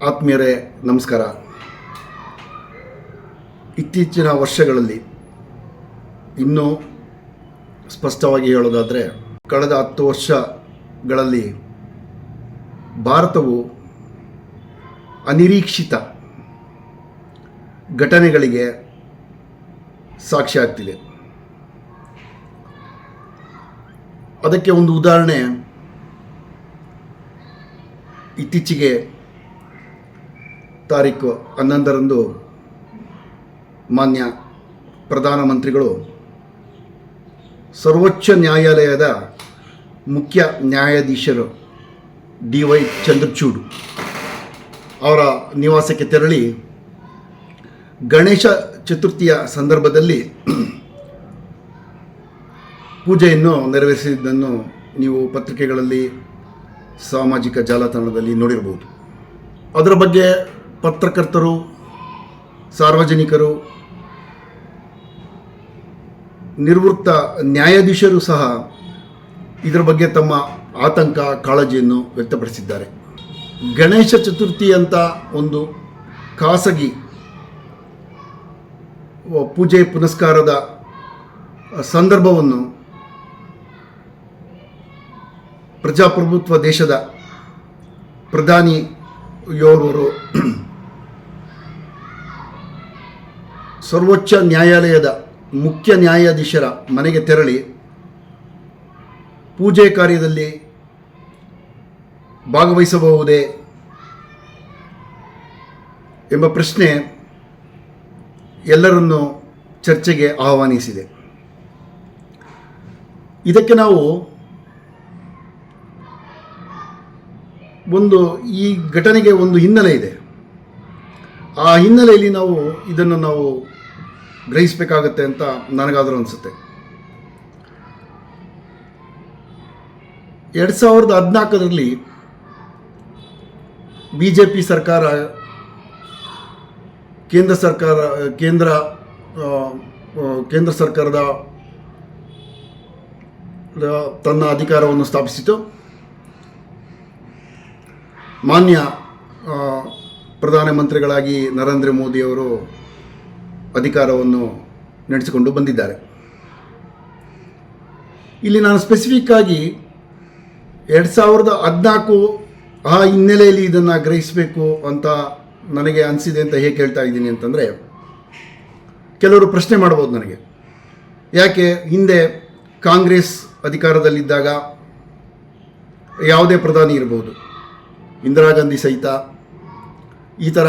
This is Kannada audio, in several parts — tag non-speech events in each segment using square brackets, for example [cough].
ಆತ್ಮೀಯರೇ, ನಮಸ್ಕಾರ. ಇತ್ತೀಚಿನ ವರ್ಷಗಳಲ್ಲಿ ಇನ್ನೂ ಸ್ಪಷ್ಟವಾಗಿ ಹೇಳೋದಾದರೆ, ಕಳೆದ ಹತ್ತು ವರ್ಷಗಳಲ್ಲಿ ಭಾರತವು ಅನಿರೀಕ್ಷಿತ ಘಟನೆಗಳಿಗೆ ಸಾಕ್ಷಿಯಾಗ್ತಿದೆ ಅದಕ್ಕೆ ಒಂದು ಉದಾಹರಣೆ ಇತ್ತೀಚೆಗೆ ತಾರೀಕು ಹನ್ನೊಂದರಂದು ಮಾನ್ಯ ಪ್ರಧಾನಮಂತ್ರಿಗಳು, ಸರ್ವೋಚ್ಚ ನ್ಯಾಯಾಲಯದ ಮುಖ್ಯ ನ್ಯಾಯಾಧೀಶರು ಡಿ ವೈ ಚಂದ್ರಚೂಡ್ ಅವರ ನಿವಾಸಕ್ಕೆ ತೆರಳಿ ಗಣೇಶ ಚತುರ್ಥಿಯ ಸಂದರ್ಭದಲ್ಲಿ ಪೂಜೆಯನ್ನು ನೆರವೇರಿಸಿದ್ದನ್ನು ನೀವು ಪತ್ರಿಕೆಗಳಲ್ಲಿ ಸಾಮಾಜಿಕ ಜಾಲತಾಣದಲ್ಲಿ ನೋಡಿರಬಹುದು. ಅದರ ಬಗ್ಗೆ ಪತ್ರಕರ್ತರು, ಸಾರ್ವಜನಿಕರು ನಿವೃತ್ತ ನ್ಯಾಯಾಧೀಶರು ಸಹ ಇದರ ಬಗ್ಗೆ ತಮ್ಮ ಆತಂಕ, ಕಾಳಜಿಯನ್ನು ವ್ಯಕ್ತಪಡಿಸಿದ್ದಾರೆ. ಗಣೇಶ ಚತುರ್ಥಿ ಅಂತ ಒಂದು ಖಾಸಗಿ ಪೂಜೆ ಪುನಸ್ಕಾರದ ಸಂದರ್ಭವನ್ನು ಪ್ರಜಾಪ್ರಭುತ್ವ ದೇಶದ ಪ್ರಧಾನಿಯೋರ್ವರು ಸರ್ವೋಚ್ಚ ನ್ಯಾಯಾಲಯದ ಮುಖ್ಯ ನ್ಯಾಯಾಧೀಶರ ಮನೆಗೆ ತೆರಳಿ ಪೂಜೆ ಕಾರ್ಯದಲ್ಲಿ ಭಾಗವಹಿಸಬಹುದೇ ಎಂಬ ಪ್ರಶ್ನೆ ಎಲ್ಲರನ್ನು ಚರ್ಚೆಗೆ ಆಹ್ವಾನಿಸಿದೆ. ಇದಕ್ಕೆ ನಾವು ಒಂದು ಈ ಘಟನೆಗೆ ಒಂದು ಹಿನ್ನೆಲೆ ಇದೆ. ಆ ಹಿನ್ನೆಲೆಯಲ್ಲಿ ನಾವು ಇದನ್ನು ನಾವು ಗ್ರಹಿಸಬೇಕಾಗತ್ತೆ ಅಂತ ನನಗಾದರೂ ಅನಿಸುತ್ತೆ. ಎರಡು ಸಾವಿರದ ಹದಿನಾಲ್ಕರಲ್ಲಿ ಬಿ ಜೆ ಪಿ ಸರ್ಕಾರ, ಕೇಂದ್ರ ಸರ್ಕಾರ ಕೇಂದ್ರ ಕೇಂದ್ರ ಸರ್ಕಾರದ ತನ್ನ ಅಧಿಕಾರವನ್ನು ಸ್ಥಾಪಿಸಿತು ಮಾನ್ಯ ಪ್ರಧಾನಮಂತ್ರಿಗಳಾಗಿ ನರೇಂದ್ರ ಮೋದಿಯವರು ಅಧಿಕಾರವನ್ನು ನಡೆಸಿಕೊಂಡು ಬಂದಿದ್ದಾರೆ. ಇಲ್ಲಿ ನಾನು ಸ್ಪೆಸಿಫಿಕ್ ಆಗಿ ಎರಡು ಸಾವಿರದ ಹದಿನಾಲ್ಕು ಆ ಹಿನ್ನೆಲೆಯಲ್ಲಿ ಇದನ್ನು ಗ್ರಹಿಸಬೇಕು ಅಂತ ನನಗೆ ಅನಿಸಿದೆ ಅಂತ ಹೇಗೆ ಹೇಳ್ತಾ ಇದ್ದೀನಿ ಅಂತಂದರೆ, ಕೆಲವರು ಪ್ರಶ್ನೆ ಮಾಡ್ಬೋದು ನನಗೆ. ಯಾಕೆ ಹಿಂದೆ ಕಾಂಗ್ರೆಸ್ ಅಧಿಕಾರದಲ್ಲಿದ್ದಾಗ ಯಾವುದೇ ಪ್ರಧಾನಿ ಇರ್ಬೋದು. ಇಂದಿರಾ ಗಾಂಧಿ ಸಹಿತ ಈ ಥರ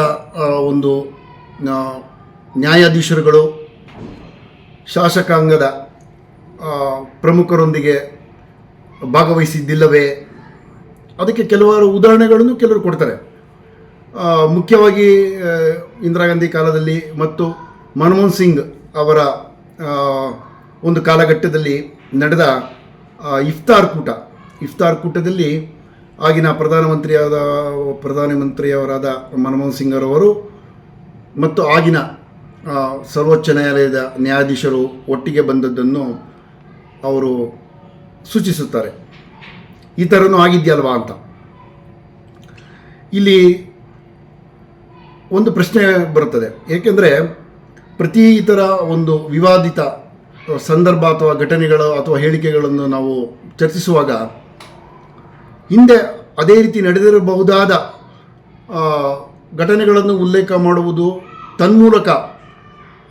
ಒಂದು ನ್ಯಾಯಾಧೀಶರುಗಳು, ಶಾಸಕಾಂಗದ ಪ್ರಮುಖರೊಂದಿಗೆ ಭಾಗವಹಿಸಿದ್ದಿಲ್ಲವೇ? ಅದಕ್ಕೆ ಕೆಲವಾರು ಉದಾಹರಣೆಗಳನ್ನು ಕೆಲವರು ಕೊಡ್ತಾರೆ. ಮುಖ್ಯವಾಗಿ ಇಂದಿರಾ ಗಾಂಧಿ ಕಾಲದಲ್ಲಿ ಮತ್ತು ಮನಮೋಹನ್ ಸಿಂಗ್ ಅವರ ಒಂದು ಕಾಲಘಟ್ಟದಲ್ಲಿ ನಡೆದ ಇಫ್ತಾರ್ ಕೂಟ. ಇಫ್ತಾರ್ ಕೂಟದಲ್ಲಿ ಆಗಿನ ಪ್ರಧಾನಮಂತ್ರಿಯಾದ, ಪ್ರಧಾನಮಂತ್ರಿಯವರಾದ ಮನಮೋಹನ್ ಸಿಂಗ್ ಅವರವರು ಮತ್ತು ಆಗಿನ ಸರ್ವೋಚ್ಚ ನ್ಯಾಯಾಲಯದ ನ್ಯಾಯಾಧೀಶರು ಒಟ್ಟಿಗೆ ಬಂದದ್ದನ್ನು ಅವರು ಸೂಚಿಸುತ್ತಾರೆ. ಈ ಥರನೂ ಆಗಿದೆಯಲ್ವಾ ಅಂತ. ಇಲ್ಲಿ ಒಂದು ಪ್ರಶ್ನೆ ಬರುತ್ತದೆ. ಏಕೆಂದರೆ ಪ್ರತಿ ಇತರ ಒಂದು ವಿವಾದಿತ ಸಂದರ್ಭ ಅಥವಾ ಘಟನೆಗಳು ಅಥವಾ ಹೇಳಿಕೆಗಳನ್ನು ನಾವು ಚರ್ಚಿಸುವಾಗ ಹಿಂದೆ ಅದೇ ರೀತಿ ನಡೆದಿರಬಹುದಾದ ಘಟನೆಗಳನ್ನು ಉಲ್ಲೇಖ ಮಾಡುವುದು ತನ್ಮೂಲಕ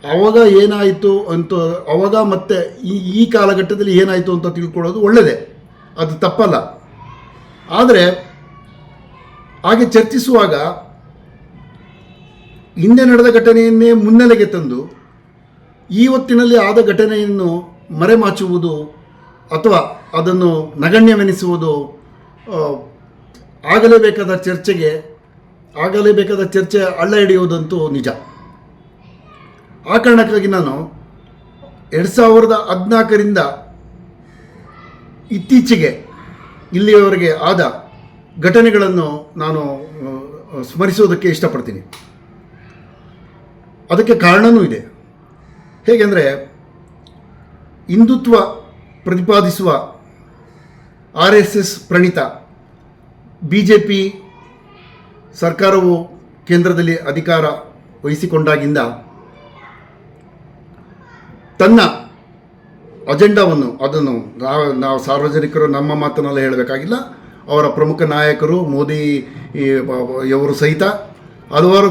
ಅವಾಗ ಏನಾಯಿತು ಅಂತ, ಅವಾಗ ಮತ್ತೆ ಈ ಈ ಕಾಲಘಟ್ಟದಲ್ಲಿ ಏನಾಯಿತು ಅಂತ ತಿಳ್ಕೊಳ್ಳೋದು ಒಳ್ಳೆಯದೇ ಅದು ತಪ್ಪಲ್ಲ. ಆದರೆ, ಹಾಗೆ ಚರ್ಚಿಸುವಾಗ ಹಿಂದೆ ನಡೆದ ಘಟನೆಯನ್ನೇ ಮುನ್ನೆಲೆಗೆ ತಂದು, ಈ ಹೊತ್ತಿನಲ್ಲಿ ಆದ ಘಟನೆಯನ್ನು ಮರೆಮಾಚುವುದು ಅಥವಾ ಅದನ್ನು ನಗಣ್ಯವೆನಿಸುವುದು ಆಗಲೇಬೇಕಾದ ಚರ್ಚೆಗೆ, ಆಗಲೇಬೇಕಾದ ಚರ್ಚೆ ಅಳ್ಳ ಹಿಡಿಯುವುದಂತೂ ನಿಜ. ಆ ಕಾರಣಕ್ಕಾಗಿ ನಾನು ಎರಡು ಸಾವಿರದ ಹದಿನಾಲ್ಕರಿಂದ ಇತ್ತೀಚೆಗೆ ಇಲ್ಲಿಯವರೆಗೆ ಆದ ಘಟನೆಗಳನ್ನು ನಾನು ಸ್ಮರಿಸೋದಕ್ಕೆ ಇಷ್ಟಪಡ್ತೀನಿ. ಅದಕ್ಕೆ ಕಾರಣವೂ ಇದೆ. ಹೇಗೆಂದರೆ, ಹಿಂದುತ್ವ ಪ್ರತಿಪಾದಿಸುವ ಆರ್ ಎಸ್ ಎಸ್ ಪ್ರಣೀತ ಬಿ ಜೆ ಪಿ ಸರ್ಕಾರವು ಕೇಂದ್ರದಲ್ಲಿ ಅಧಿಕಾರ ವಹಿಸಿಕೊಂಡಾಗಿಂದ ತನ್ನ ಅಜೆಂಡಾವನ್ನು, ಅದನ್ನು ನಾವು ನಾವು ಸಾರ್ವಜನಿಕರು ನಮ್ಮ ಮಾತನ್ನೆಲ್ಲ ಹೇಳಬೇಕಾಗಿಲ್ಲ. ಅವರ ಪ್ರಮುಖ ನಾಯಕರು ಮೋದಿ ಇವರು ಸಹಿತ ಹಲವಾರು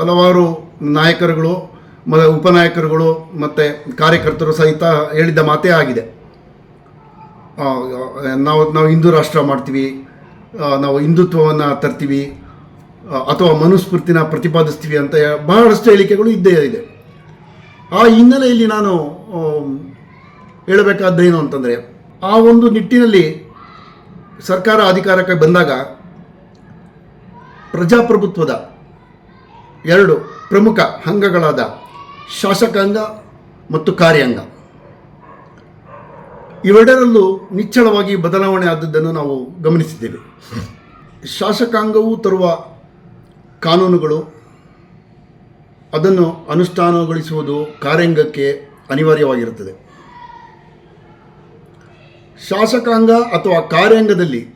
ಹಲವಾರು ನಾಯಕರುಗಳು, ಮ, ಉಪನಾಯಕರುಗಳು ಮತ್ತು ಕಾರ್ಯಕರ್ತರು ಸಹಿತ ಹೇಳಿದ್ದ ಮಾತೇ ಆಗಿದೆ. ನಾವು ನಾವು ಹಿಂದೂ ರಾಷ್ಟ್ರ ಮಾಡ್ತೀವಿ. ನಾವು ಹಿಂದುತ್ವವನ್ನು ತರ್ತೀವಿ. ಅಥವಾ ಮನುಸ್ಮೃತಿನ ಪ್ರತಿಪಾದಿಸ್ತೀವಿ ಅಂತ ಬಹಳಷ್ಟು ಹೇಳಿಕೆಗಳು ಇದ್ದೇ ಇದೆ. ಆ ಹಿನ್ನೆಲೆಯಲ್ಲಿ ನಾನು ಹೇಳಬೇಕಾದ್ದೇನು ಅಂತಂದರೆ, ಆ ಒಂದು ನಿಟ್ಟಿನಲ್ಲಿ ಸರ್ಕಾರ ಅಧಿಕಾರಕ್ಕೆ ಬಂದಾಗ ಪ್ರಜಾಪ್ರಭುತ್ವದ ಎರಡು ಪ್ರಮುಖ ಅಂಗಗಳಾದ ಶಾಸಕಾಂಗ ಮತ್ತು ಕಾರ್ಯಾಂಗ. ಇವೆರಡರಲ್ಲೂ ನಿಚ್ಚಳವಾಗಿ ಬದಲಾವಣೆ ಆದದ್ದನ್ನು ನಾವು ಗಮನಿಸಿದ್ದೇವೆ. ಶಾಸಕಾಂಗವು ತರುವ ಕಾನೂನುಗಳು ಅದನ್ನು ಅನುಷ್ಠಾನಗೊಳಿಸುವುದು ಕಾರ್ಯಾಂಗಕ್ಕೆ ಅನಿವಾರ್ಯವಾಗಿರುತ್ತದೆ. ಶಾಸಕಾಂಗ ಅಥವಾ ಕಾರ್ಯಾಂಗದಲ್ಲಿ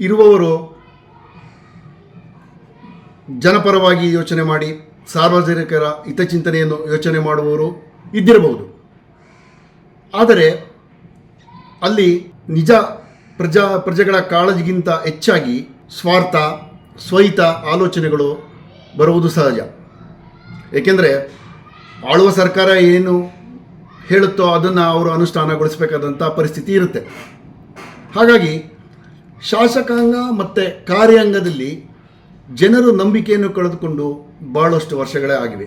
ಇರುವವರು ಜನಪರವಾಗಿ ಯೋಚನೆ ಮಾಡಿ, ಸಾರ್ವಜನಿಕರ ಹಿತಚಿಂತನೆಯನ್ನು ಯೋಚನೆ ಮಾಡುವವರು ಇದ್ದಿರಬಹುದು. ಆದರೆ ಅಲ್ಲಿ ನಿಜ ಪ್ರಜಾ, ಪ್ರಜೆಗಳ ಕಾಳಜಿಗಿಂತ ಹೆಚ್ಚಾಗಿ ಸ್ವಾರ್ಥ ಸ್ವಹಿತ ಆಲೋಚನೆಗಳು ಬರುವುದು ಸಹಜ. ಏಕೆಂದರೆ ಆಳುವ ಸರ್ಕಾರ ಏನು ಹೇಳುತ್ತೋ ಅದನ್ನು ಅವರು ಅನುಷ್ಠಾನಗೊಳಿಸಬೇಕಾದಂಥ ಪರಿಸ್ಥಿತಿ ಇರುತ್ತೆ. ಹಾಗಾಗಿ ಶಾಸಕಾಂಗ ಮತ್ತು ಕಾರ್ಯಾಂಗದಲ್ಲಿ ಜನರು ನಂಬಿಕೆಯನ್ನು ಕಳೆದುಕೊಂಡು ಭಾಳಷ್ಟು ವರ್ಷಗಳೇ ಆಗಿವೆ.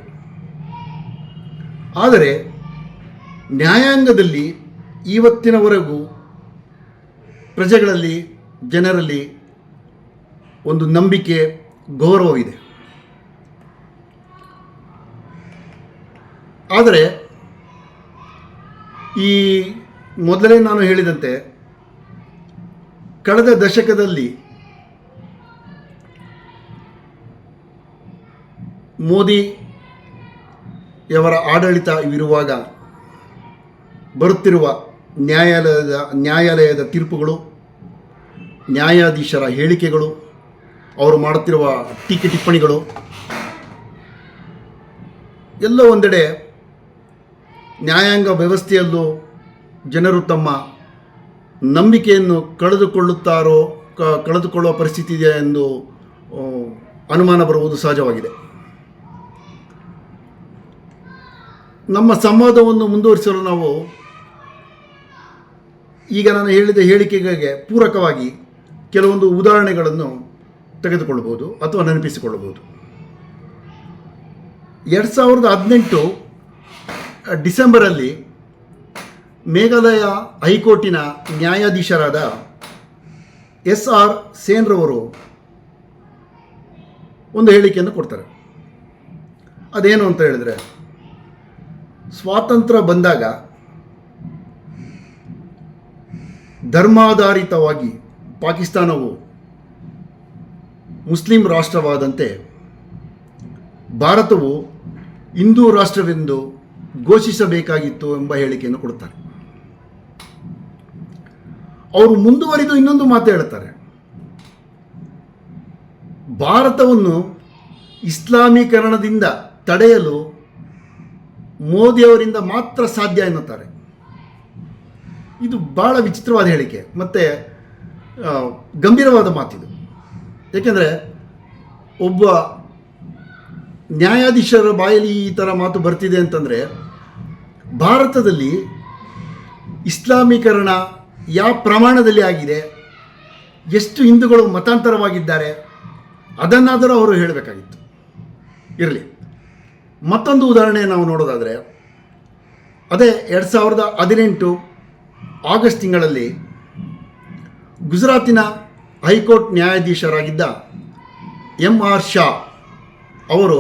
ಆದರೆ ನ್ಯಾಯಾಂಗದಲ್ಲಿ ಇವತ್ತಿನವರೆಗೂ ಪ್ರಜೆಗಳಲ್ಲಿ ಜನರಲ್ಲಿ ಒಂದು ನಂಬಿಕೆ, ಗೌರವವಿದೆ. ಆದರೆ ಈ ಮೊದಲೇ ನಾನು ಹೇಳಿದಂತೆ ಕಳೆದ ದಶಕದಲ್ಲಿ ಮೋದಿಯವರ ಆಡಳಿತವಿರುವಾಗ ಬರುತ್ತಿರುವ ನ್ಯಾಯಾಲಯದ ನ್ಯಾಯಾಲಯದ ತೀರ್ಪುಗಳು, ನ್ಯಾಯಾಧೀಶರ ಹೇಳಿಕೆಗಳು, ಅವರು ಮಾಡುತ್ತಿರುವ ಟೀಕೆ ಟಿಪ್ಪಣಿಗಳು, ಎಲ್ಲೋ ಒಂದೆಡೆ ನ್ಯಾಯಾಂಗ ವ್ಯವಸ್ಥೆಯಲ್ಲೂ ಜನರು ತಮ್ಮ ನಂಬಿಕೆಯನ್ನು ಕಳೆದುಕೊಳ್ಳುತ್ತಾರೋ, ಕ- ಕಳೆದುಕೊಳ್ಳುವ ಪರಿಸ್ಥಿತಿ ಇದೆ ಎಂದು ಅನುಮಾನ ಬರುವುದು ಸಹಜವಾಗಿದೆ. ನಮ್ಮ ಸಂವಾದವನ್ನು ಮುಂದುವರಿಸಲು ನಾವು ಈಗ ನಾನು ಹೇಳಿದ ಹೇಳಿಕೆಗಳಿಗೆ ಪೂರಕವಾಗಿ ಕೆಲವೊಂದು ಉದಾಹರಣೆಗಳನ್ನು ತೆಗೆದುಕೊಳ್ಳಬಹುದು ಅಥವಾ ನೆನಪಿಸಿಕೊಳ್ಳಬಹುದು. ಎರಡು ಸಾವಿರದ ಹದಿನೆಂಟು ಡಿಸೆಂಬರಲ್ಲಿ ಮೇಘಾಲಯ ಹೈಕೋರ್ಟಿನ ನ್ಯಾಯಾಧೀಶರಾದ ಎಸ್ ಆರ್ ಸೇನ್ರವರು ಒಂದು ಹೇಳಿಕೆಯನ್ನು ಕೊಡ್ತಾರೆ. ಅದೇನು ಅಂತ ಹೇಳಿದ್ರೆ, ಸ್ವಾತಂತ್ರ್ಯ ಬಂದಾಗ ಧರ್ಮಾಧಾರಿತವಾಗಿ ಪಾಕಿಸ್ತಾನವು ಮುಸ್ಲಿಂ ರಾಷ್ಟ್ರವಾದಂತೆ ಭಾರತವು ಹಿಂದೂ ರಾಷ್ಟ್ರವೆಂದು ಘೋಷಿಸಬೇಕಾಗಿತ್ತು ಎಂಬ ಹೇಳಿಕೆಯನ್ನು ಕೊಡುತ್ತಾರೆ ಅವರು ಮುಂದುವರಿದು ಇನ್ನೊಂದು ಮಾತು ಹೇಳ್ತಾರೆ. ಭಾರತವನ್ನು ಇಸ್ಲಾಮೀಕರಣದಿಂದ ತಡೆಯಲು ಮೋದಿಯವರಿಂದ ಮಾತ್ರ ಸಾಧ್ಯ ಎನ್ನುತ್ತಾರೆ. ಇದು ಬಹಳ ವಿಚಿತ್ರವಾದ ಹೇಳಿಕೆ, ಮತ್ತು ಗಂಭೀರವಾದ ಮಾತಿದು. ಏಕೆಂದರೆ, ಒಬ್ಬ ನ್ಯಾಯಾಧೀಶರ ಬಾಯಲ್ಲಿ ಈ ಥರ ಮಾತು ಬರ್ತಿದೆ ಅಂತಂದರೆ ಭಾರತದಲ್ಲಿ ಇಸ್ಲಾಮೀಕರಣ ಯಾವ ಪ್ರಮಾಣದಲ್ಲಿ ಆಗಿದೆ, ಎಷ್ಟು ಹಿಂದೂಗಳು ಮತಾಂತರವಾಗಿದ್ದಾರೆ, ಅದನ್ನಾದರೂ ಅವರು ಹೇಳಬೇಕಾಗಿತ್ತು. ಇರಲಿ. ಮತ್ತೊಂದು ಉದಾಹರಣೆ ನಾವು ನೋಡೋದಾದರೆ, ಅದೇ ಎರಡು ಸಾವಿರದ ಹದಿನೆಂಟು ಆಗಸ್ಟ್ ತಿಂಗಳಲ್ಲಿ ಗುಜರಾತಿನ ಹೈಕೋರ್ಟ್ ನ್ಯಾಯಾಧೀಶರಾಗಿದ್ದ ಎಂ ಆರ್ ಶಾ ಅವರು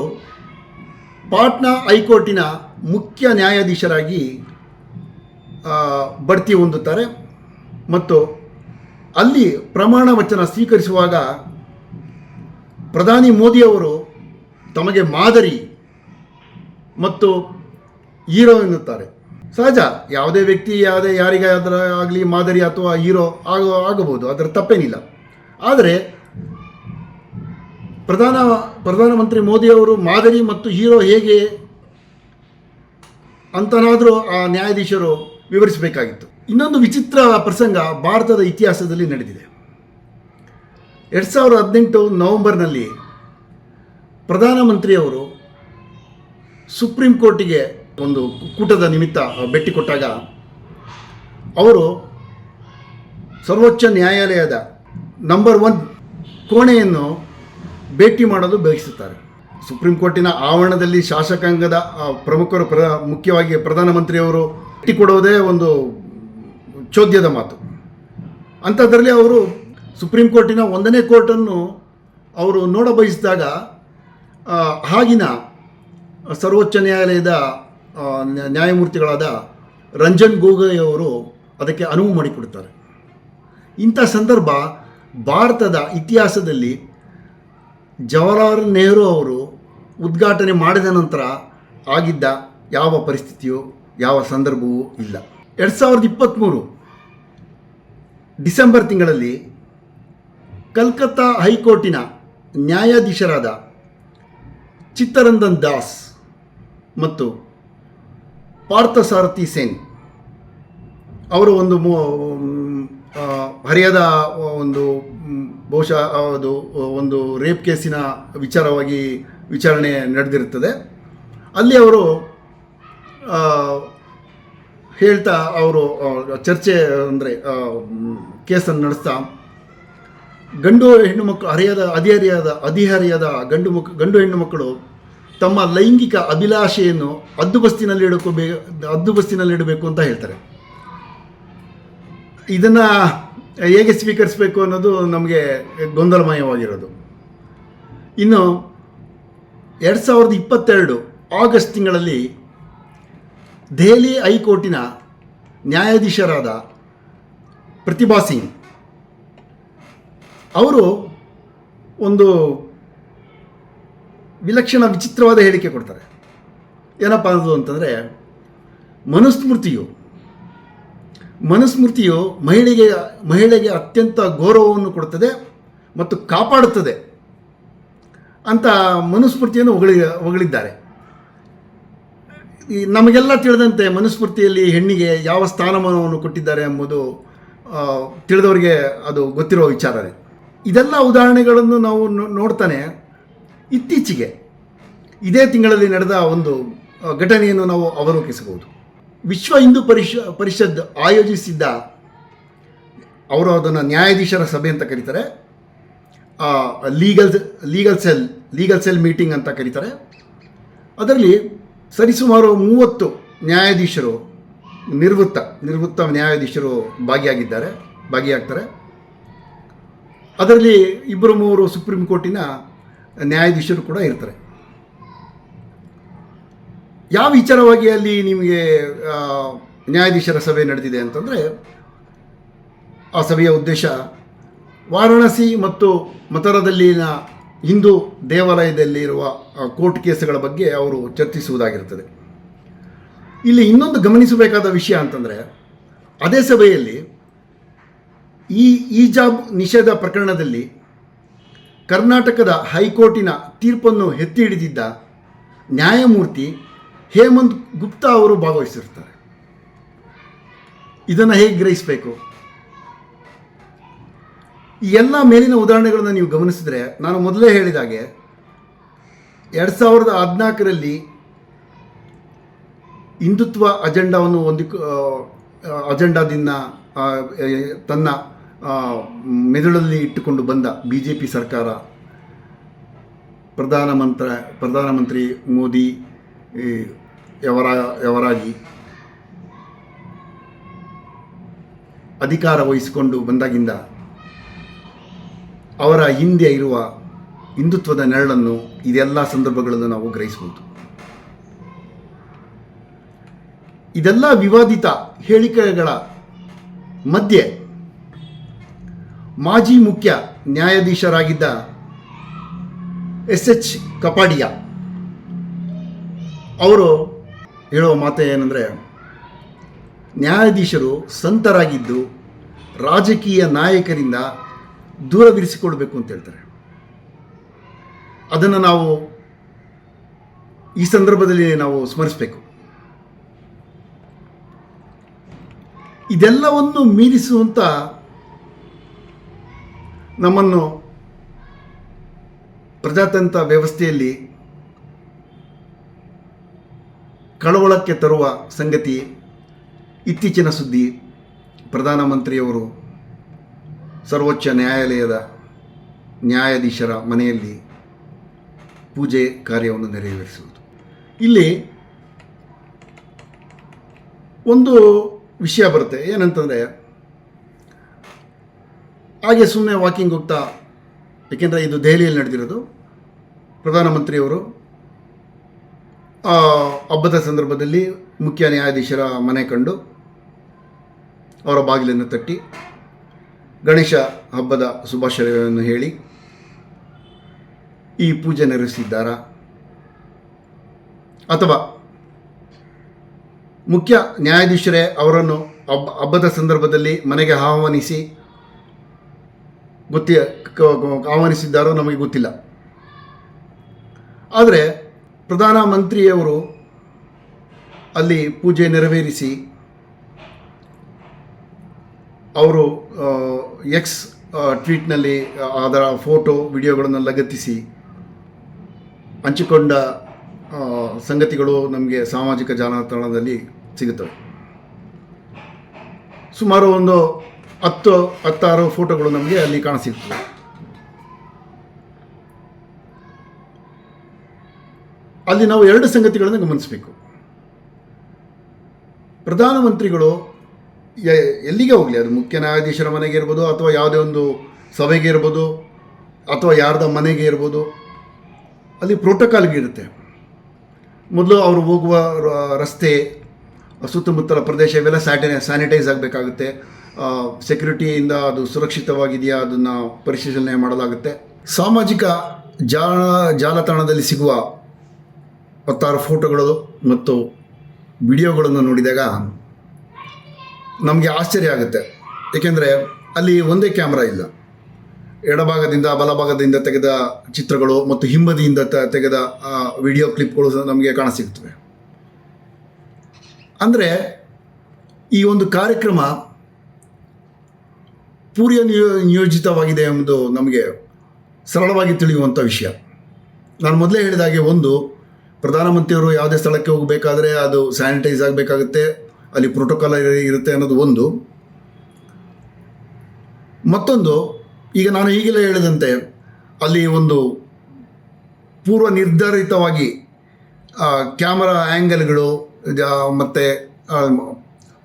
ಪಾಟ್ನಾ ಹೈಕೋರ್ಟಿನ ಮುಖ್ಯ ನ್ಯಾಯಾಧೀಶರಾಗಿ ಬಡ್ತಿ ಹೊಂದುತ್ತಾರೆ. ಮತ್ತು ಅಲ್ಲಿ ಪ್ರಮಾಣ ವಚನ ಸ್ವೀಕರಿಸುವಾಗ ಪ್ರಧಾನಿ ಮೋದಿಯವರು ತಮಗೆ ಮಾದರಿ ಮತ್ತು ಹೀರೋ ಎನ್ನುತ್ತಾರೆ. ಸಹಜ, ಯಾವುದೇ ವ್ಯಕ್ತಿ, ಯಾವುದೇ ಯಾರಿಗಾದ್ರ ಆಗಲಿ ಮಾದರಿ ಅಥವಾ ಹೀರೋ ಆಗೋ, ಆಗಬಹುದು, ಅದರ ತಪ್ಪೇನಿಲ್ಲ. ಆದರೆ ಪ್ರಧಾನ, ಪ್ರಧಾನಮಂತ್ರಿ ಮೋದಿಯವರು ಮಾದರಿ ಮತ್ತು ಹೀರೋ ಹೇಗೆ ಅಂತನಾದರೂ ಆ ನ್ಯಾಯಾಧೀಶರು ವಿವರಿಸಬೇಕಾಗಿತ್ತು. ಇನ್ನೊಂದು ವಿಚಿತ್ರ ಪ್ರಸಂಗ ಭಾರತದ ಇತಿಹಾಸದಲ್ಲಿ ನಡೆದಿದೆ. ಎರಡು ಸಾವಿರದ ಹದಿನೆಂಟು ನವೆಂಬರ್ನಲ್ಲಿ ಪ್ರಧಾನಮಂತ್ರಿಯವರು ಸುಪ್ರೀಂ ಕೋರ್ಟಿಗೆ ಒಂದು ಕೂಟದ ನಿಮಿತ್ತ ಭೇಟಿ ಕೊಟ್ಟಾಗ ಅವರು ಸರ್ವೋಚ್ಚ ನ್ಯಾಯಾಲಯದ ನಂಬರ್ ಒನ್ ಕೋಣೆಯನ್ನು ಭೇಟಿ ಮಾಡಲು ಬಯಸುತ್ತಾರೆ. ಸುಪ್ರೀಂ ಕೋರ್ಟಿನ ಆವರಣದಲ್ಲಿ ಶಾಸಕಾಂಗದ ಪ್ರಮುಖರು, ಪ್ರ, ಮುಖ್ಯವಾಗಿ ಪ್ರಧಾನಮಂತ್ರಿಯವರು ಭೇಟಿ ಕೊಡೋದೇ ಒಂದು ಚೋದ್ಯದ ಮಾತು. ಅಂಥದ್ರಲ್ಲಿ ಅವರು ಸುಪ್ರೀಂ ಕೋರ್ಟಿನ ಒಂದನೇ ಕೋರ್ಟನ್ನು ಅವರು ನೋಡ ಬಯಸಿದಾಗ ಆಗಿನ ಸರ್ವೋಚ್ಚ ನ್ಯಾಯಾಲಯದ ನ್ಯಾಯಮೂರ್ತಿಗಳಾದ ರಂಜನ್ ಗೊಗೊಯ್ ಅವರು ಅದಕ್ಕೆ ಅನುವು ಮಾಡಿಕೊಡ್ತಾರೆ ಇಂಥ ಸಂದರ್ಭ ಭಾರತದ ಇತಿಹಾಸದಲ್ಲಿ ಜವಾಹರಲಾಲ್ ನೆಹರು ಅವರು ಉದ್ಘಾಟನೆ ಮಾಡಿದ ನಂತರ ಆಗಿದ್ದ ಯಾವ ಪರಿಸ್ಥಿತಿಯೂ, ಯಾವ ಸಂದರ್ಭವೂ ಇಲ್ಲ. ಎರಡು ಸಾವಿರದ ಇಪ್ಪತ್ತ್ಮೂರು ಡಿಸೆಂಬರ್ ತಿಂಗಳಲ್ಲಿ ಕಲ್ಕತ್ತಾ ಹೈಕೋರ್ಟಿನ ನ್ಯಾಯಾಧೀಶರಾದ ಚಿತ್ತರಂಜನ್ ದಾಸ್ ಮತ್ತು ಪಾರ್ಥಸಾರಥಿ ಸೇನ್ ಅವರು ಒಂದು ಹರಿಯದ ಒಂದು ಬಹುಶಃ ಅದು ಒಂದು ರೇಪ್ ಕೇಸಿನ ವಿಚಾರವಾಗಿ ವಿಚಾರಣೆ ನಡೆದಿರುತ್ತದೆ. ಅಲ್ಲಿ ಅವರು ಹೇಳ್ತಾ ಅವರು ಚರ್ಚೆ ಅಂದರೆ ಕೇಸನ್ನು ನಡೆಸ್ತಾ, ಗಂಡು ಹೆಣ್ಣು ಮಕ್ಕಳು ಹರಿಯದ ಅಧಿಹರಿಯಾದ ಅಧಿಹರಿಯಾದ ಗಂಡು ಮಕ್, ಗಂಡು ಹೆಣ್ಣು ಮಕ್ಕಳು ತಮ್ಮ ಲೈಂಗಿಕ ಅಭಿಲಾಷೆಯನ್ನು ಹದ್ದುಬಸ್ತಿನಲ್ಲಿ ಇಡಬೇಕು ಹದ್ದುಬಸ್ತಿನಲ್ಲಿ ಇಡಬೇಕು ಅಂತ ಹೇಳ್ತಾರೆ. ಇದನ್ನು ಹೇಗೆ ಸ್ವೀಕರಿಸಬೇಕು ಅನ್ನೋದು ನಮಗೆ ಗೊಂದಲಮಯವಾಗಿರೋದು. ಇನ್ನು ಎರಡು ಸಾವಿರದ ಇಪ್ಪತ್ತೆರಡು ಆಗಸ್ಟ್ ತಿಂಗಳಲ್ಲಿ ದೆಹಲಿ ಹೈಕೋರ್ಟಿನ ನ್ಯಾಯಾಧೀಶರಾದ ಪ್ರತಿಭಾ ಸಿಂಗ್ ಅವರು ಒಂದು ವಿಲಕ್ಷಣ ವಿಚಿತ್ರವಾದ ಹೇಳಿಕೆ ಕೊಡ್ತಾರೆ. ಏನಪ್ಪ ಅದು ಅಂತಂದರೆ ಮನುಸ್ಮೃತಿಯು ಮನುಸ್ಮೃತಿಯು ಮಹಿಳೆಗೆ ಮಹಿಳೆಗೆ ಅತ್ಯಂತ ಗೌರವವನ್ನು ಕೊಡುತ್ತದೆ ಮತ್ತು ಕಾಪಾಡುತ್ತದೆ ಅಂತ ಮನುಸ್ಮೃತಿಯನ್ನು ಹೊಗಳಿ ಹೊಗಳಿದ್ದಾರೆ. ಈ ನಮಗೆಲ್ಲ ತಿಳಿದಂತೆ ಮನುಸ್ಮೃತಿಯಲ್ಲಿ ಹೆಣ್ಣಿಗೆ ಯಾವ ಸ್ಥಾನಮಾನವನ್ನು ಕೊಟ್ಟಿದ್ದಾರೆ ಎಂಬುದು ತಿಳಿದವರಿಗೆ ಅದು ಗೊತ್ತಿರುವ ವಿಚಾರವೇ ಇದೆಲ್ಲ ಉದಾಹರಣೆಗಳನ್ನು ನಾವು ನೋಡ್ತಾನೆ ಇತ್ತೀಚೆಗೆ ಇದೇ ತಿಂಗಳಲ್ಲಿ ನಡೆದ ಒಂದು ಘಟನೆಯನ್ನು ನಾವು ಅವಲೋಕಿಸಬಹುದು. ವಿಶ್ವ ಹಿಂದೂ ಪರಿಷ ಪರಿಷತ್ ಆಯೋಜಿಸಿದ್ದ ಅವರು ಅದನ್ನು ನ್ಯಾಯಾಧೀಶರ ಸಭೆ ಅಂತ ಕರೀತಾರೆ. Legal legal cell legal cell meeting ಅಂತ ಕರೀತಾರೆ. ಅದರಲ್ಲಿ ಸರಿಸುಮಾರು ಮೂವತ್ತು ನ್ಯಾಯಾಧೀಶರು ನಿವೃತ್ತ ನಿವೃತ್ತ ನ್ಯಾಯಾಧೀಶರು ಭಾಗಿಯಾಗಿದ್ದಾರೆ, ಭಾಗಿಯಾಗ್ತಾರೆ. ಅದರಲ್ಲಿ ಇಬ್ಬರು ಮೂವರು ಸುಪ್ರೀಂ ಕೋರ್ಟಿನ ನ್ಯಾಯಾಧೀಶರು ಕೂಡ ಇರ್ತಾರೆ. ಯಾವ ವಿಚಾರವಾಗಿ ಅಲ್ಲಿ ನಿಮಗೆ ನ್ಯಾಯಾಧೀಶರ ಸಭೆ ನಡೆದಿದೆ ಅಂತಂದರೆ, ಆ ಸಭೆಯ ಉದ್ದೇಶ ವಾರಾಣಸಿ ಮತ್ತು ಮಥುರಾದಲ್ಲಿನ ಹಿಂದೂ ದೇವಾಲಯದಲ್ಲಿರುವ ಕೋರ್ಟ್ ಕೇಸುಗಳ ಬಗ್ಗೆ ಅವರು ಚರ್ಚಿಸುವುದಾಗಿರುತ್ತದೆ. ಇಲ್ಲಿ ಇನ್ನೊಂದು ಗಮನಿಸಬೇಕಾದ ವಿಷಯ ಅಂತಂದರೆ, ಅದೇ ಸಭೆಯಲ್ಲಿ ಈ ಈಜಾಬ್ ನಿಷೇಧ ಪ್ರಕರಣದಲ್ಲಿ ಕರ್ನಾಟಕದ ಹೈಕೋರ್ಟಿನ ತೀರ್ಪನ್ನು ಎತ್ತಿ ಹಿಡಿದಿದ್ದ ನ್ಯಾಯಮೂರ್ತಿ ಹೇಮಂತ್ ಗುಪ್ತಾ ಅವರು ಭಾಗವಹಿಸಿರ್ತಾರೆ. ಇದನ್ನು ಹೇಗೆ ಗ್ರಹಿಸಬೇಕು? ಈ ಎಲ್ಲ ಮೇಲಿನ ಉದಾಹರಣೆಗಳನ್ನು ನೀವು ಗಮನಿಸಿದರೆ, ನಾನು ಮೊದಲೇ ಹೇಳಿದ ಹಾಗೆ, ಎರಡು ಸಾವಿರದ ಹದಿನಾಲ್ಕರಲ್ಲಿ ಹಿಂದುತ್ವ ಅಜೆಂಡಾವನ್ನು ಹೊಂದಿಕ ಅಜೆಂಡಾದಿಂದ ತನ್ನ ಮೆದುಳಲ್ಲಿ ಇಟ್ಟುಕೊಂಡು ಬಂದ ಬಿ ಜೆ ಪಿ ಸರ್ಕಾರ, ಪ್ರಧಾನಮಂತ್ರ, ಪ್ರಧಾನಮಂತ್ರಿ ಮೋದಿ ಈ, ಯವರ ಯವರಾಗಿ ಅಧಿಕಾರ ವಹಿಸಿಕೊಂಡು ಬಂದಾಗಿಂದ ಅವರ ಹಿಂದೆ ಇರುವ ಹಿಂದುತ್ವದ ನೆರಳನ್ನು ಇದೆಲ್ಲ ಸಂದರ್ಭಗಳನ್ನು ನಾವು ಗ್ರಹಿಸಬಹುದು. ಇದೆಲ್ಲ ವಿವಾದಿತ ಹೇಳಿಕೆಗಳ ಮಧ್ಯೆ ಮಾಜಿ ಮುಖ್ಯ ನ್ಯಾಯಾಧೀಶರಾಗಿದ್ದ ಎಸ್ ಎಚ್ ಕಪಾಡಿಯಾ ಅವರು ಹೇಳುವ ಮಾತು ಏನಂದರೆ, ನ್ಯಾಯಾಧೀಶರು ಸಂತರಾಗಿದ್ದು ರಾಜಕೀಯ ನಾಯಕರಿಂದ ದೂರವಿರಿಸಿಕೊಳ್ಬೇಕು ಅಂತ ಹೇಳ್ತಾರೆ. ಅದನ್ನು ನಾವು ಈ ಸಂದರ್ಭದಲ್ಲಿ ನಾವು ಸ್ಮರಿಸಬೇಕು. ಇದೆಲ್ಲವನ್ನು ಮೀರಿಸುವಂಥ ನಮ್ಮನ್ನು ಪ್ರಜಾತಂತ್ರ ವ್ಯವಸ್ಥೆಯಲ್ಲಿ ಕಳವಳಕ್ಕೆ ತರುವ ಸಂಗತಿ ಇತ್ತೀಚಿನ ಸುದ್ದಿ. ಪ್ರಧಾನಮಂತ್ರಿಯವರು ಸರ್ವೋಚ್ಚ ನ್ಯಾಯಾಲಯದ ನ್ಯಾಯಾಧೀಶರ ಮನೆಯಲ್ಲಿ ಪೂಜೆ ಕಾರ್ಯವನ್ನು ನೆರವೇರಿಸುವುದು. ಇಲ್ಲಿ ಒಂದು ವಿಷಯ ಬರುತ್ತೆ. ಏನಂತಂದರೆ, ಹಾಗೆ ಸುಮ್ಮನೆ ವಾಕಿಂಗ್ ಹೋಗ್ತಾ, ಏಕೆಂದರೆ ಇದು ದೆಹಲಿಯಲ್ಲಿ ನಡೆದಿರೋದು ಪ್ರಧಾನಮಂತ್ರಿಯವರು ಹಬ್ಬದ ಸಂದರ್ಭದಲ್ಲಿ ಮುಖ್ಯ ನ್ಯಾಯಾಧೀಶರ ಮನೆ ಕಂಡು ಅವರ ಬಾಗಿಲನ್ನು ತಟ್ಟಿ ಗಣೇಶ ಹಬ್ಬದ ಶುಭಾಶಯಗಳನ್ನು ಹೇಳಿ ಈ ಪೂಜೆ ನೆರೆಸಿದ್ದಾರಾ ಅಥವಾ ಮುಖ್ಯ ನ್ಯಾಯಾಧೀಶರೇ ಅವರನ್ನು ಹಬ್ಬ ಹಬ್ಬದ ಸಂದರ್ಭದಲ್ಲಿ ಮನೆಗೆ ಆಹ್ವಾನಿಸಿ ಗೊತ್ತಿ ಆಹ್ವಾನಿಸಿದ್ದಾರೋ ನಮಗೆ ಗೊತ್ತಿಲ್ಲ. ಆದರೆ ಪ್ರಧಾನಮಂತ್ರಿಯವರು ಅಲ್ಲಿ ಪೂಜೆ ನೆರವೇರಿಸಿ, ಅವರು ಎಕ್ಸ್ ಟ್ವೀಟ್ನಲ್ಲಿ ಅದರ ಫೋಟೋ, ವಿಡಿಯೋಗಳನ್ನು ಲಗತ್ತಿಸಿ, ಹಂಚಿಕೊಂಡ ಸಂಗತಿಗಳು ನಮಗೆ ಸಾಮಾಜಿಕ ಜಾಲತಾಣದಲ್ಲಿ ಸಿಗುತ್ತವೆ. ಸುಮಾರು ಒಂದು ಹತ್ತು, ಹತ್ತಾರು ಫೋಟೋಗಳು ನಮಗೆ ಅಲ್ಲಿ ಕಾಣಸಿಗ್ತವೆ. ಅಲ್ಲಿ ನಾವು ಎರಡು ಸಂಗತಿಗಳನ್ನು ಗಮನಿಸಬೇಕು. ಪ್ರಧಾನಮಂತ್ರಿಗಳು ಎಲ್ಲಿಗೆ ಹೋಗಲಿ? ಅದು ಮುಖ್ಯ ನ್ಯಾಯಾಧೀಶರ ಮನೆಗೆ ಇರ್ಬೋದು, ಅಥವಾ ಯಾವುದೇ ಒಂದು ಸಭೆಗೆ ಇರ್ಬೋದು, ಅಥವಾ ಯಾರ್ದ ಮನೆಗೆ ಇರ್ಬೋದು. ಅಲ್ಲಿ ಪ್ರೋಟೋಕಾಲ್ಗೆ ಇರುತ್ತೆ. ಮೊದಲು ಅವರು ಹೋಗುವ ರಸ್ತೆ, ಸುತ್ತಮುತ್ತಲ ಪ್ರದೇಶ ಇವೆಲ್ಲ ಸ್ಯಾಟಿ ಸ್ಯಾನಿಟೈಸ್ ಆಗಬೇಕಾಗುತ್ತೆ. ಸೆಕ್ಯೂರಿಟಿಯಿಂದ ಅದು ಸುರಕ್ಷಿತವಾಗಿದೆಯಾ ಅದನ್ನು ಪರಿಶೀಲನೆ ಮಾಡಲಾಗುತ್ತೆ. ಸಾಮಾಜಿಕ ಜಾಲ, ಜಾಲತಾಣದಲ್ಲಿ ಸಿಗುವ ಹತ್ತಾರು ಫೋಟೋಗಳು ಮತ್ತು ವಿಡಿಯೋಗಳನ್ನು ನೋಡಿದಾಗ ನಮಗೆ ಆಶ್ಚರ್ಯ ಆಗುತ್ತೆ. ಏಕೆಂದರೆ ಅಲ್ಲಿ ಒಂದೇ ಕ್ಯಾಮ್ರಾ ಇಲ್ಲ. ಎಡಭಾಗದಿಂದ ಬಲಭಾಗದಿಂದ ತೆಗೆದ ಚಿತ್ರಗಳು ಮತ್ತು ಹಿಂಬದಿಯಿಂದ ತೆಗೆದ ವಿಡಿಯೋ ಕ್ಲಿಪ್ಗಳು ನಮಗೆ ಕಾಣಸಿಗ್ತವೆ. ಅಂದರೆ ಈ ಒಂದು ಕಾರ್ಯಕ್ರಮ ಪೂರ್ಯ ನಿಯೋ, ನಿಯೋಜಿತವಾಗಿದೆ ಎಂಬುದು ನಮಗೆ ಸರಳವಾಗಿ ತಿಳಿಯುವಂಥ ವಿಷಯ. ನಾನು ಮೊದಲೇ ಹೇಳಿದ ಹಾಗೆ ಒಂದು ಪ್ರಧಾನಮಂತ್ರಿಯವರು ಯಾವುದೇ ಸ್ಥಳಕ್ಕೆ ಹೋಗಬೇಕಾದ್ರೆ ಅದು ಸ್ಯಾನಿಟೈಸ್ ಆಗಬೇಕಾಗುತ್ತೆ. ಅಲ್ಲಿ ಪ್ರೋಟೋಕಾಲ್ ಇರುತ್ತೆ ಅನ್ನೋದು ಒಂದು. ಮತ್ತೊಂದು, ಈಗ ನಾನು ಈಗಲೇ ಹೇಳಿದಂತೆ, ಅಲ್ಲಿ ಒಂದು ಪೂರ್ವ ನಿರ್ಧರಿತವಾಗಿ ಕ್ಯಾಮರಾ ಆ್ಯಂಗಲ್ಗಳು ಮತ್ತು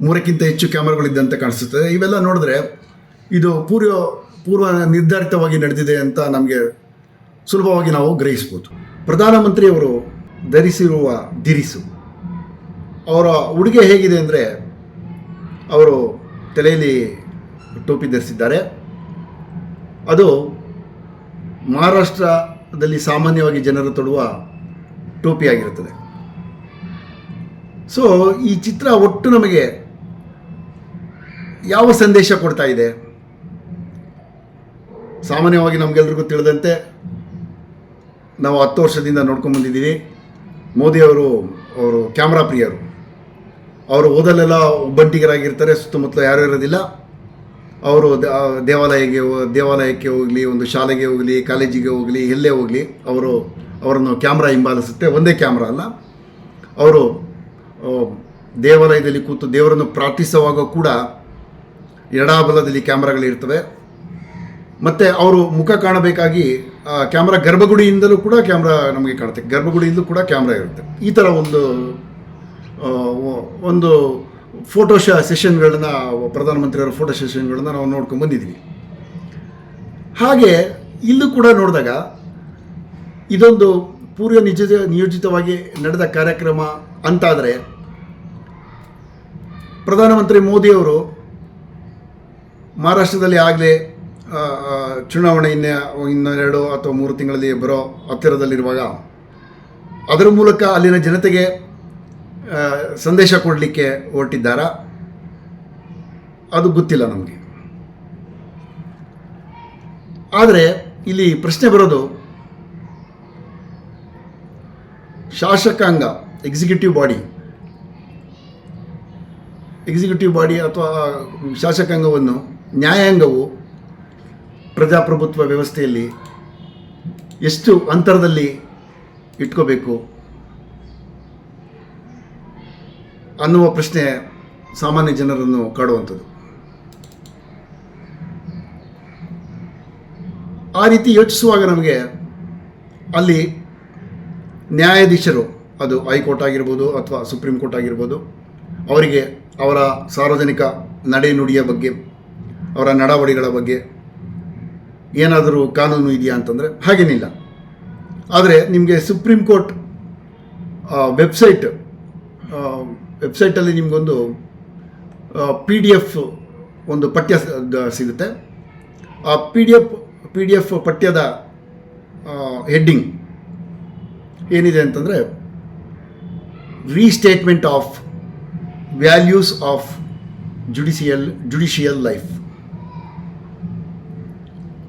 ಮೂರಕ್ಕಿಂತ ಹೆಚ್ಚು ಕ್ಯಾಮರಾಗಳಿದ್ದಂತೆ ಕಾಣಿಸುತ್ತದೆ ಇವೆಲ್ಲ ನೋಡಿದ್ರೆ ಇದು ಪೂರ್ವ ಪೂರ್ವ ನಿರ್ಧಾರಿತವಾಗಿ ನಡೆದಿದೆ ಅಂತ ನಮಗೆ ಸುಲಭವಾಗಿ ನಾವು ಗ್ರಹಿಸ್ಬೋದು. ಪ್ರಧಾನಮಂತ್ರಿಯವರು ಧರಿಸಿರುವ ದಿರಿಸು ಅವರ ಉಡುಗೆ ಹೇಗಿದೆ ಅಂದರೆ ಅವರು ತಲೆಯಲ್ಲಿ ಟೋಪಿ ಧರಿಸಿದ್ದಾರೆ. ಅದು ಮಹಾರಾಷ್ಟ್ರದಲ್ಲಿ ಸಾಮಾನ್ಯವಾಗಿ ಜನರು ತೊಡುವ ಟೋಪಿಯಾಗಿರುತ್ತದೆ ಸೊ ಈ ಚಿತ್ರ ಒಟ್ಟು ನಮಗೆ ಯಾವ ಸಂದೇಶ ಕೊಡ್ತಾ ಇದೆ? ಸಾಮಾನ್ಯವಾಗಿ ನಮಗೆಲ್ರಿಗೂ ತಿಳಿದಂತೆ ನಾವು ಹತ್ತು ವರ್ಷದಿಂದ ನೋಡ್ಕೊಂಡು ಬಂದಿದ್ದೀವಿ. ಮೋದಿಯವರು ಅವರು ಕ್ಯಾಮ್ರಾ ಪ್ರಿಯರು. ಅವರು ಓದಲೆಲ್ಲ ಒಬ್ಬಂಟಿಗರಾಗಿರ್ತಾರೆ, ಸುತ್ತಮುತ್ತಲ ಯಾರೂ ಇರೋದಿಲ್ಲ. ಅವರು ದೇವಾಲಯಕ್ಕೆ ದೇವಾಲಯಕ್ಕೆ ಹೋಗಲಿ, ಒಂದು ಶಾಲೆಗೆ ಹೋಗಲಿ, ಕಾಲೇಜಿಗೆ ಹೋಗಲಿ, ಎಲ್ಲೇ ಹೋಗಲಿ, ಅವರು ಅವರನ್ನು ಕ್ಯಾಮ್ರಾ ಹಿಂಬಾಲಿಸುತ್ತೆ. ಒಂದೇ ಕ್ಯಾಮ್ರಾ ಅಲ್ಲ. ಅವರು ದೇವಾಲಯದಲ್ಲಿ ಕೂತು ದೇವರನ್ನು ಪ್ರಾರ್ಥಿಸುವಾಗ ಕೂಡ ಎಡಾಬಲದಲ್ಲಿ ಕ್ಯಾಮ್ರಾಗಳಿರ್ತವೆ. ಮತ್ತು ಅವರು ಮುಖ ಕಾಣಬೇಕಾಗಿ ಕ್ಯಾಮ್ರಾ ಗರ್ಭಗುಡಿಯಿಂದಲೂ ಕೂಡ ಕ್ಯಾಮ್ರಾ ನಮಗೆ ಕಾಣುತ್ತೆ. ಗರ್ಭಗುಡಿಯಿಂದಲೂ ಕೂಡ ಕ್ಯಾಮ್ರಾ ಇರುತ್ತೆ. ಈ ಥರ ಒಂದು ಒಂದು ಫೋಟೋ ಶ ಸೆಷನ್ಗಳನ್ನ ಪ್ರಧಾನಮಂತ್ರಿಯವರ ಫೋಟೋ ಸೆಷನ್ಗಳನ್ನ ನಾವು ನೋಡ್ಕೊಂಡು ಬಂದಿದ್ದೀವಿ ಹಾಗೆ, ಇಲ್ಲೂ ಕೂಡ ನೋಡಿದಾಗ, ಇದೊಂದು ಪೂರ್ವ ನಿಜ ನಿಯೋಜಿತವಾಗಿ ನಡೆದ ಕಾರ್ಯಕ್ರಮ ಅಂತಾದರೆ, ಪ್ರಧಾನಮಂತ್ರಿ ಮೋದಿಯವರು ಮಹಾರಾಷ್ಟ್ರದಲ್ಲಿ ಆಗಲೇ ಚುನಾವಣೆ ಇನ್ನ ಇನ್ನೆರಡು ಅಥವಾ ಮೂರು ತಿಂಗಳಲ್ಲಿ ಬರೋ ಹತ್ತಿರದಲ್ಲಿರುವಾಗ ಅದರ ಮೂಲಕ ಅಲ್ಲಿನ ಜನತೆಗೆ ಸಂದೇಶ ಕೊಡಲಿಕ್ಕೆ ಹೊರಟಿದ್ದಾರಾ? ಅದು ಗೊತ್ತಿಲ್ಲ ನಮಗೆ. ಆದರೆ ಇಲ್ಲಿ ಪ್ರಶ್ನೆ ಬರೋದು, ಶಾಸಕಾಂಗ ಎಕ್ಸಿಕ್ಯೂಟಿವ್ ಬಾಡಿ ಎಕ್ಸಿಕ್ಯೂಟಿವ್ ಬಾಡಿ ಅಥವಾ ಶಾಸಕಾಂಗವನ್ನು, ನ್ಯಾಯಾಂಗವು ಪ್ರಜಾಪ್ರಭುತ್ವ ವ್ಯವಸ್ಥೆಯಲ್ಲಿ ಎಷ್ಟು ಅಂತರದಲ್ಲಿ ಇಟ್ಕೋಬೇಕು ಅನ್ನುವ ಪ್ರಶ್ನೆ ಸಾಮಾನ್ಯ ಜನರನ್ನು ಕಾಡುವಂಥದ್ದು. ಆ ರೀತಿ ಯೋಚಿಸುವಾಗ ನಮಗೆ ಅಲ್ಲಿ ನ್ಯಾಯಾಧೀಶರು, ಅದು ಹೈಕೋರ್ಟ್ ಆಗಿರ್ಬೋದು ಅಥವಾ ಸುಪ್ರೀಂ ಕೋರ್ಟ್ ಆಗಿರ್ಬೋದು, ಅವರಿಗೆ ಅವರ ಸಾರ್ವಜನಿಕ ನಡೆನುಡಿಯ ಬಗ್ಗೆ, ಅವರ ನಡಾವಳಿಗಳ ಬಗ್ಗೆ ಏನಾದರೂ ಕಾನೂನು ಇದೆಯಾ ಅಂತಂದರೆ ಹಾಗೇನಿಲ್ಲ ಆದರೆ ನಿಮಗೆ ಸುಪ್ರೀಂ ಕೋರ್ಟ್ ವೆಬ್ಸೈಟ್ ವೆಬ್ಸೈಟಲ್ಲಿ ನಿಮಗೊಂದು ಪಿ ಡಿ ಎಫ್ ಒಂದು ಪಠ್ಯ ಸಿಗುತ್ತೆ. ಆ P D F P D F ಪಠ್ಯದ ಹೆಡ್ಡಿಂಗ್ ಏನಿದೆ ಅಂತಂದರೆ restatement of values of judicial judicial life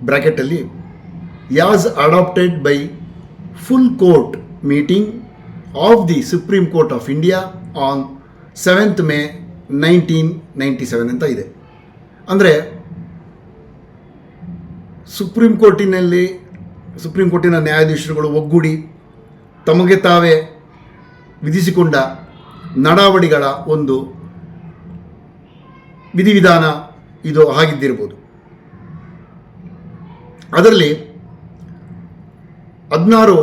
ಬ್ರ್ಯಾಕೆಟಲ್ಲಿ as adopted by full court meeting of the Supreme Court of India on seventh May nineteen ninety seven ಅಂತ ಇದೆ. ಅಂದರೆ, ಸುಪ್ರೀಂ ಕೋರ್ಟಿನಲ್ಲಿ, ಸುಪ್ರೀಂ ಕೋರ್ಟಿನ ನ್ಯಾಯಾಧೀಶರುಗಳು ಒಗ್ಗೂಡಿ ತಮಗೆ ತಾವೇ ವಿಧಿಸಿಕೊಂಡ ನಡಾವಳಿಗಳ ಒಂದು ವಿಧಿವಿಧಾನ ಇದು ಆಗಿದ್ದಿರ್ಬೋದು. ಅದರಲ್ಲಿ ಹದಿನಾರು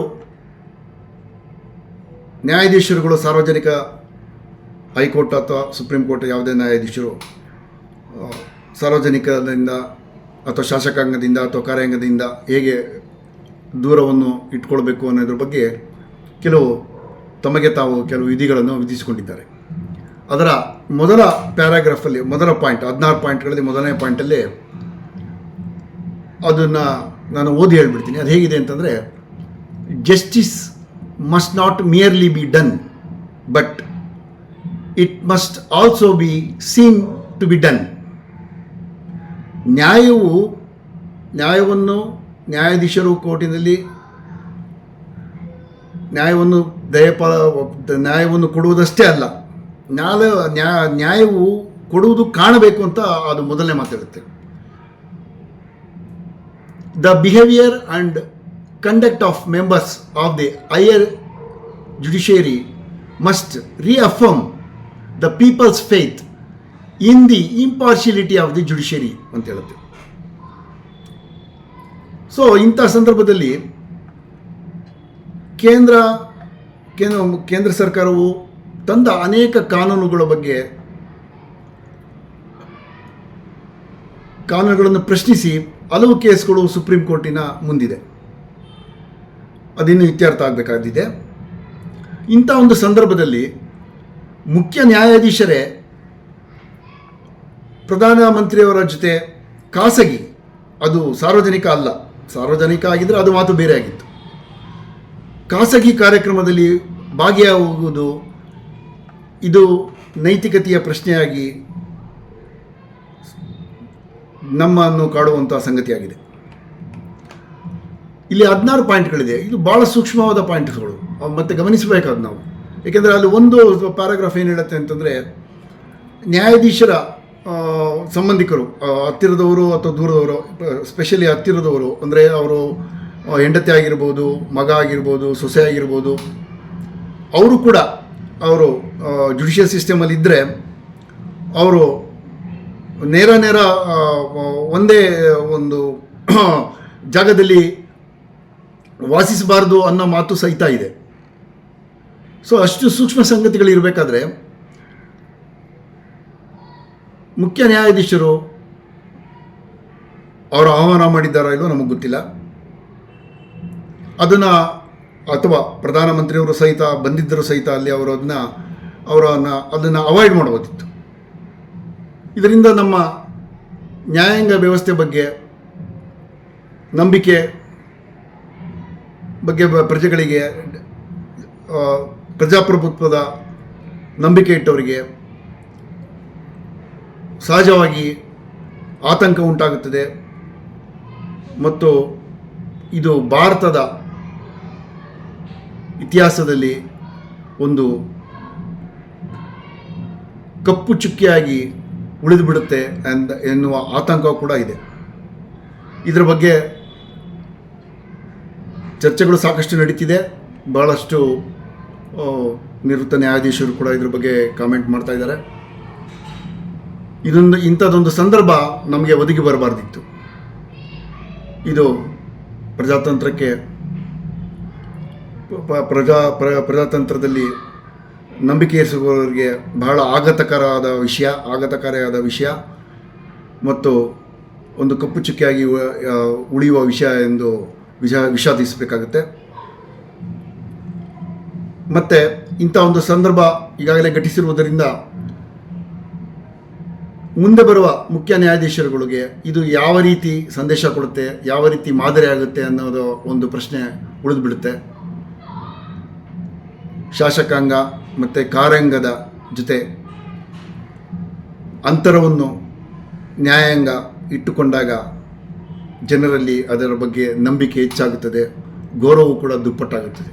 ನ್ಯಾಯಾಧೀಶರುಗಳು, ಸಾರ್ವಜನಿಕ ಹೈಕೋರ್ಟ್ ಅಥವಾ ಸುಪ್ರೀಂ ಕೋರ್ಟ್ ಯಾವುದೇ ನ್ಯಾಯಾಧೀಶರು ಸಾರ್ವಜನಿಕರಿಂದ ಅಥವಾ ಶಾಸಕಾಂಗದಿಂದ ಅಥವಾ ಕಾರ್ಯಾಂಗದಿಂದ ಹೇಗೆ ದೂರವನ್ನು ಇಟ್ಕೊಳ್ಬೇಕು ಅನ್ನೋದ್ರ ಬಗ್ಗೆ ಕೆಲವು ತಮಗೆ ತಾವು ಕೆಲವು ವಿಧಿಗಳನ್ನು ವಿಧಿಸಿಕೊಂಡಿದ್ದಾರೆ. ಅದರ ಮೊದಲ ಪ್ಯಾರಾಗ್ರಾಫಲ್ಲಿ, ಮೊದಲ ಪಾಯಿಂಟ್, ಹದಿನಾರು ಪಾಯಿಂಟ್ಗಳಲ್ಲಿ, ಮೊದಲನೇ ಪಾಯಿಂಟಲ್ಲಿ ಅದನ್ನು ನಾನು ಓದಿ ಹೇಳ್ಬಿಡ್ತೀನಿ. ಅದು ಹೇಗಿದೆ ಅಂತಂದರೆ justice must not merely be done but it must also be seen to be done ನ್ಯಾಯವು, ನ್ಯಾಯವನ್ನು ನ್ಯಾಯಾಧೀಶರು ಕೋರ್ಟಿನಲ್ಲಿ, ನ್ಯಾಯವನ್ನು ದಯಪಾಲ, ನ್ಯಾಯವನ್ನು ಕೊಡುವುದಷ್ಟೇ ಅಲ್ಲ ನ್ಯಾಯ ನ್ಯಾಯ ನ್ಯಾಯವು ಕೊಡುವುದು ಕಾಣಬೇಕು ಅಂತ ಅದು ಮೊದಲನೇ ಮಾತಾಡುತ್ತೆ the behavior and conduct of members of the higher judiciary must reaffirm the people's faith in the impartiality of the judiciary ಅಂತ ಹೇಳುತ್ತೆ ಸೊ ಇಂಥ ಸಂದರ್ಭದಲ್ಲಿ ಕೇಂದ್ರ ಕೇಂದ್ರ ಕೇಂದ್ರ ಸರ್ಕಾರವು ತಂದ ಅನೇಕ ಕಾನೂನುಗಳ ಬಗ್ಗೆ ಕಾನೂನುಗಳನ್ನು ಪ್ರಶ್ನಿಸಿ ಹಲವು ಕೇಸ್ಗಳು ಸುಪ್ರೀಂ ಕೋರ್ಟಿನ ಮುಂದಿದೆ. ಅದಿನ್ನು ಇತ್ಯರ್ಥ ಆಗಬೇಕಾಗಿದೆ? ಇಂಥ ಒಂದು ಸಂದರ್ಭದಲ್ಲಿ ಮುಖ್ಯ ನ್ಯಾಯಾಧೀಶರೇ ಪ್ರಧಾನಮಂತ್ರಿಯವರ ಜೊತೆ ಖಾಸಗಿ, ಅದು ಸಾರ್ವಜನಿಕ ಅಲ್ಲ, ಸಾರ್ವಜನಿಕ ಆಗಿದ್ದರೆ ಅದು ಮಾತು ಬೇರೆ ಆಗಿತ್ತು. ಖಾಸಗಿ ಕಾರ್ಯಕ್ರಮದಲ್ಲಿ ಭಾಗಿಯಾಗುವುದು ಇದು ನೈತಿಕತೆಯ ಪ್ರಶ್ನೆಯಾಗಿ ನಮ್ಮನ್ನು ಕಾಡುವಂಥ ಸಂಗತಿಯಾಗಿದೆ. ಇಲ್ಲಿ ಹದಿನಾರು ಪಾಯಿಂಟ್ಗಳಿದೆ. ಇದು ಭಾಳ ಸೂಕ್ಷ್ಮವಾದ ಪಾಯಿಂಟ್ಗಳು. ಅವು ಮತ್ತೆ ಗಮನಿಸಬೇಕಾದ ನಾವು. ಏಕೆಂದರೆ ಅಲ್ಲಿ ಒಂದು ಪ್ಯಾರಾಗ್ರಾಫ್ ಏನು ಹೇಳುತ್ತೆ ಅಂತಂದರೆ, ನ್ಯಾಯಾಧೀಶರ ಸಂಬಂಧಿಕರು ಹತ್ತಿರದವರು ಅಥವಾ ದೂರದವರು ಸ್ಪೆಷಲಿ ಹತ್ತಿರದವರು, ಅಂದರೆ ಅವರು ಹೆಂಡತಿ ಆಗಿರ್ಬೋದು, ಮಗ ಆಗಿರ್ಬೋದು, ಸೊಸೆ ಆಗಿರ್ಬೋದು, ಅವರು ಕೂಡ, ಅವರು ಜುಡಿಷಿಯಲ್ ಸಿಸ್ಟಮಲ್ಲಿ ಇದ್ದರೆ ಅವರು ನೇರ ನೇರ ಒಂದೇ ಒಂದು [clears throat] ಜಾಗದಲ್ಲಿ ವಾಸಿಸಬಾರ್ದು ಅನ್ನೋ ಮಾತು ಸಹಿತ ಇದೆ. ಸೊ ಅಷ್ಟು ಸೂಕ್ಷ್ಮ ಸಂಗತಿಗಳು ಇರಬೇಕಾದ್ರೆ, ಮುಖ್ಯ ನ್ಯಾಯಾಧೀಶರು ಅವರು ಆಹ್ವಾನ ಮಾಡಿದ್ದಾರೋ ಇಲ್ಲೋ ನಮಗೆ ಗೊತ್ತಿಲ್ಲ. ಅದನ್ನು, ಅಥವಾ ಪ್ರಧಾನಮಂತ್ರಿಯವರು ಸಹಿತ ಬಂದಿದ್ದರು ಸಹಿತ ಅಲ್ಲಿ ಅವರು ಅದನ್ನ, ಅವರನ್ನು, ಅದನ್ನು ಅವಾಯ್ಡ್ ಮಾಡಬಹುದಿತ್ತು ಇದರಿಂದ ನಮ್ಮ ನ್ಯಾಯಾಂಗ ವ್ಯವಸ್ಥೆ ಬಗ್ಗೆ, ನಂಬಿಕೆ ಬಗ್ಗೆ ಪ್ರಜೆಗಳಿಗೆ ಪ್ರಜಾಪ್ರಭುತ್ವದ ನಂಬಿಕೆ ಇಟ್ಟವರಿಗೆ ಸಹಜವಾಗಿ ಆತಂಕ ಉಂಟಾಗುತ್ತದೆ. ಮತ್ತು ಇದು ಭಾರತದ ಇತಿಹಾಸದಲ್ಲಿ ಒಂದು ಕಪ್ಪು ಚುಕ್ಕಿಯಾಗಿ ಉಳಿದು ಬಿಡುತ್ತೆ ಎಂದ ಎನ್ನುವ ಆತಂಕ ಕೂಡ ಇದೆ. ಇದರ ಬಗ್ಗೆ ಚರ್ಚೆಗಳು ಸಾಕಷ್ಟು ನಡೀತಿದೆ. ಆ, ನಿವೃತ್ತ ನ್ಯಾಯಾಧೀಶರು ಕೂಡ ಇದ್ರ ಬಗ್ಗೆ ಕಾಮೆಂಟ್ ಮಾಡ್ತಾ ಇದ್ದಾರೆ. ಇದೊಂದು ಇಂಥದ್ದೊಂದು ಸಂದರ್ಭ ನಮಗೆ ಒದಗಿ ಬರಬಾರ್ದಿತ್ತು. ಇದು ಪ್ರಜಾತಂತ್ರಕ್ಕೆ ಪ್ರಜಾ ಪ್ರ ಪ್ರಜಾತಂತ್ರದಲ್ಲಿ ನಂಬಿಕೆ ಇರಿಸುವವರಿಗೆ ಬಹಳ ಆಘಾತಕರವಾದ ವಿಷಯ ಆಘಾತಕರವಾದ ವಿಷಯ ಮತ್ತು ಒಂದು ಕಪ್ಪು ಚುಕ್ಕಿಯಾಗಿ ಉಳಿಯುವ ವಿಷಯ ಎಂದು ವಿಷ ವಿಷಾದಿಸಬೇಕಾಗುತ್ತೆ. ಮತ್ತು ಇಂಥ ಒಂದು ಸಂದರ್ಭ ಈಗಾಗಲೇ ಘಟಿಸಿರುವುದರಿಂದ ಮುಂದೆ ಬರುವ ಮುಖ್ಯ ನ್ಯಾಯಾಧೀಶರುಗಳಿಗೆ ಇದು ಯಾವ ರೀತಿ ಸಂದೇಶ ಕೊಡುತ್ತೆ, ಯಾವ ರೀತಿ ಮಾದರಿ ಆಗುತ್ತೆ ಅನ್ನೋದು ಒಂದು ಪ್ರಶ್ನೆ ಉಳಿದುಬಿಡುತ್ತೆ. ಶಾಸಕಾಂಗ ಮತ್ತು ಕಾರಂಗದ ಜೊತೆ ಅಂತರವನ್ನು ನ್ಯಾಯಾಂಗ ಇಟ್ಟುಕೊಂಡಾಗ ಜನರಲ್ಲಿ ಅದರ ಬಗ್ಗೆ ನಂಬಿಕೆ ಹೆಚ್ಚಾಗುತ್ತದೆ ಗೌರವವು ಕೂಡ ದುಪ್ಪಟ್ಟಾಗುತ್ತದೆ.